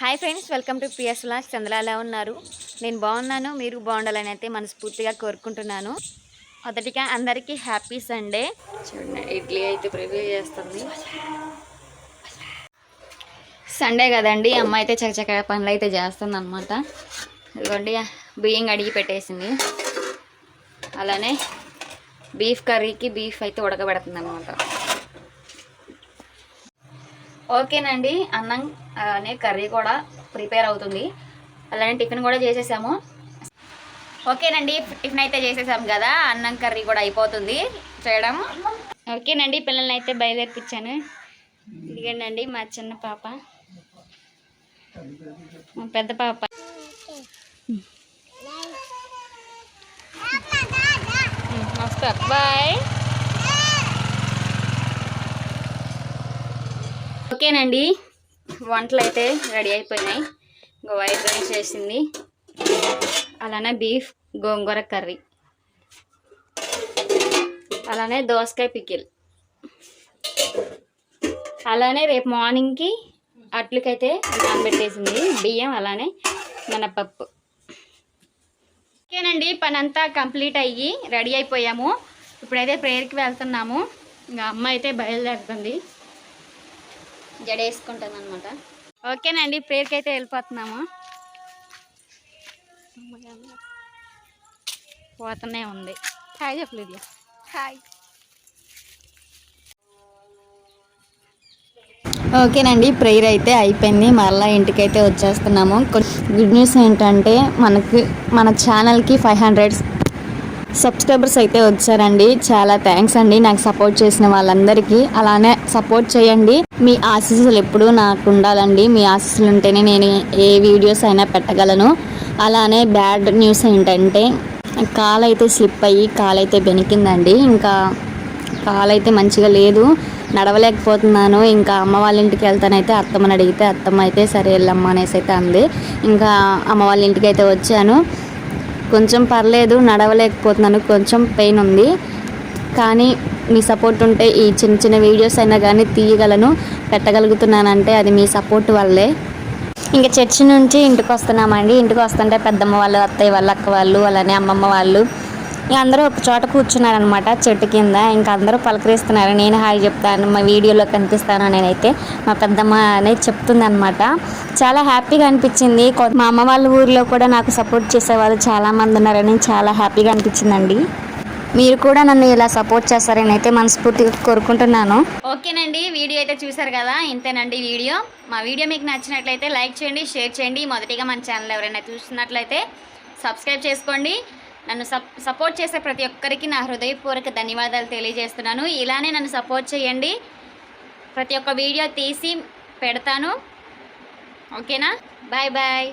Hi friends welcome to PS lakhs. Chandra ఎలా ఉన్నారు? నేను బాగున్నాను మీరు బాగుండాలని అయితే మనస్ఫూర్తిగా కోరుకుంటున్నాను. మొదటిగా అందరికీ హ్యాపీ సండే. చూడండి ఇడ్లీ అయితే ప్రిపేర్ చేస్తుంది. సండే కదండి అమ్మ అయితే చకచక పనులు అయితే చేస్తుంది అనమాట ఇదిగోండి బియ్యం అడిగి పెట్టేసింది. అలానే బీఫ్ కర్రీకి బీఫ్ అయితే ఉడకబెడుతుంది అనమాట ఓకేనండి అన్నం అలానే కర్రీ కూడా ప్రిపేర్ అవుతుంది. అలానే టిఫిన్ కూడా చేసేసాము. ఓకేనండి టిఫిన్ అయితే చేసేసాము కదా అన్నం కర్రీ కూడా అయిపోతుంది. చేయడం. ఓకేనండి పిల్లల్ని అయితే బయలుదేరిపించాను ఇదిగండి మా చిన్న పాప. మా పెద్ద పాప. వస్తా బాయ్. ఓకేనండి. వంటలు అయితే రెడీ అయిపోయినాయి. ఇంకా వైట్ రైస్ చేసింది. అలానే బీఫ్ గోంగూర కర్రీ. అలానే దోసకాయ పికిల్. అలానే రేపు మార్నింగ్కి అట్లకైతే నానబెట్టేసింది బియ్యం అలానే మినపప్పు. ఓకేనండి పని అంతా కంప్లీట్ అయ్యి రెడీ అయిపోయాము. ఇప్పుడైతే ప్రేయర్కి వెళ్తున్నాము. ఇంకా అమ్మ అయితే బయలుదేరుతుంది. జడ వేసుకుంటాను అనమాట ఓకేనండి ప్రేయర్కి అయితే వెళ్ళిపోతున్నాము. పోతూనే ఉంది. హాయ్ చెప్పలేదు హాయ్. ఓకేనండి ప్రేయర్ అయితే అయిపోయింది. మళ్ళీ ఇంటికైతే వచ్చేస్తున్నాము. గుడ్ న్యూస్ ఏంటంటే మనకి మన ఛానల్కి ఫైవ్ హండ్రెడ్ సబ్స్క్రైబర్స్ అయితే వచ్చారండి. చాలా థ్యాంక్స్ అండి నాకు సపోర్ట్ చేసిన వాళ్ళందరికీ. అలానే సపోర్ట్ చేయండి. మీ ఆశీస్సులు ఎప్పుడూ నాకు ఉండాలండి. మీ ఆశీస్సులు ఉంటేనే నేను ఏ వీడియోస్ అయినా పెట్టగలను. అలానే బ్యాడ్ న్యూస్ ఏంటంటే కాల్ అయితే స్లిప్ అయ్యి కాల్ అయితే బెనికిందండి. ఇంకా కాల్ అయితే మంచిగా లేదు. నడవలేకపోతున్నాను. ఇంకా అమ్మ వాళ్ళ ఇంటికి వెళ్తానైతే అత్తమ్మని అడిగితే అత్తమ్మ అయితే సరే వెళ్ళమ్మ అనేసి అయితే అంది. ఇంకా అమ్మ వాళ్ళ ఇంటికి అయితే వచ్చాను. కొంచెం పర్లేదు నడవలేకపోతున్నాను కొంచెం పెయిన్ ఉంది. కానీ మీ సపోర్ట్ ఉంటే ఈ చిన్న చిన్న వీడియోస్ అయినా కానీ తీయగలను పెట్టగలుగుతున్నానంటే అది మీ సపోర్ట్ వల్లే. ఇంకా చర్చి నుంచి ఇంటికి వస్తున్నామండి ఇంటికి వస్తుంటే పెద్దమ్మ వాళ్ళు అత్తయ్య వాళ్ళు అక్క వాళ్ళు అలానే అమ్మమ్మ వాళ్ళు. అందరూ ఒక చోట కూర్చున్నారనమాట చెట్టు కింద. ఇంకా అందరూ పలకరిస్తున్నారు. నేను హాయ్ చెప్తాను మా వీడియోలో కనిపిస్తాను నేనైతే. మా పెద్దమ్మ అనేది చెప్తుంది అనమాట చాలా హ్యాపీగా అనిపించింది. కొ- మా అమ్మ వాళ్ళ ఊరిలో కూడా నాకు సపోర్ట్ చేసేవాళ్ళు చాలామంది ఉన్నారని చాలా హ్యాపీగా అనిపించిందండి. మీరు కూడా నన్ను ఇలా సపోర్ట్ చేస్తారని అయితే మనస్ఫూర్తిగా కోరుకుంటున్నాను. ఓకేనండి వీడియో అయితే చూసారు కదా? ఇంతేనండి వీడియో. మా వీడియో మీకు నచ్చినట్లయితే లైక్ చేయండి షేర్ చేయండి. మొదటిగా మన ఛానల్ ఎవరైనా చూస్తున్నట్లయితే సబ్స్క్రైబ్ చేసుకోండి. నన్ను సప్ సపోర్ట్ చేసే ప్రతి ఒక్కరికి నా హృదయపూర్వక ధన్యవాదాలు తెలియజేస్తున్నాను. ఇలానే నన్ను సపోర్ట్ చేయండి. ప్రతి ఒక్క వీడియో తీసి పెడతాను. ఓకేనా? Bye bye.